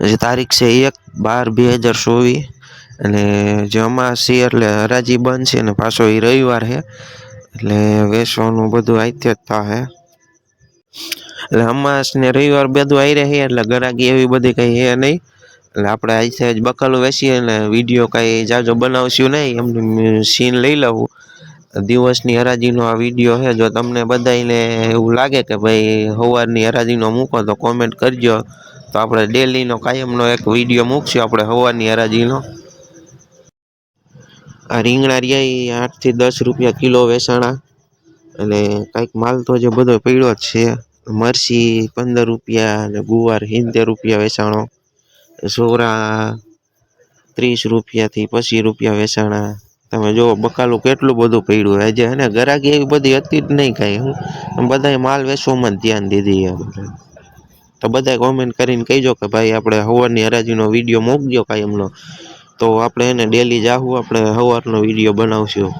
જે તારીખ છે એક બાર બે હજાર ચોવીસ. અને અમાસી એટલે હરાજી બંધ છે ને પાછો એ રવિવાર છે. એટલે વેસવાનું બધું આઈતે જ થાહે. એટલે અમાસ ને રવિવાર બધું આવી રહે એટલે ગરાગી એવી બધી કંઈ હે નહીં. એટલે આપણે અહીંથી જ બકાલું વેસીએ ને વીડિયો કાંઈ જાજો બનાવશું નહીં, એમની સીન લઈ લઉં. દિવસની હરાજીનો આ વીડિયો છે, જો તમને બધાને એવું લાગે કે ભાઈ સવારની હરાજીનો મૂકો તો કોમેન્ટ કરજો. તો આપણે ડેલીનો કાયમનો એક વીડિયો મૂકશું, આપણે હવાની હરાજીનો. આ રીંગણા રહ્યા આઠથી દસ રૂપિયા કિલો વેચાણા અને કાંઈક માલ તો જે બધો પડ્યો જ છે. મરસી પંદર રૂપિયા અને ગુવાર સિત્તેર રૂપિયા વેચાણો સોરા ત્રીસ રૂપિયાથી પચીસ રૂપિયા વેચાણા તમે જો બકાલું કેટલું બધું પડ્યું આજે હે ને ગરાગી એવી બધી હતી જ નહીં કાંઈ. હું બધાય માલ વેચવામાં જ ધ્યાન દીધી આપણે તો બધાય કોમેન્ટ કરીને કહીજો કે ભાઈ આપણે હવારની હરાજીનો વીડિયો મોકજો કાયમનો. તો આપણે એને ડેલી જાહું, આપણે સવારનો વીડિયો બનાવશું.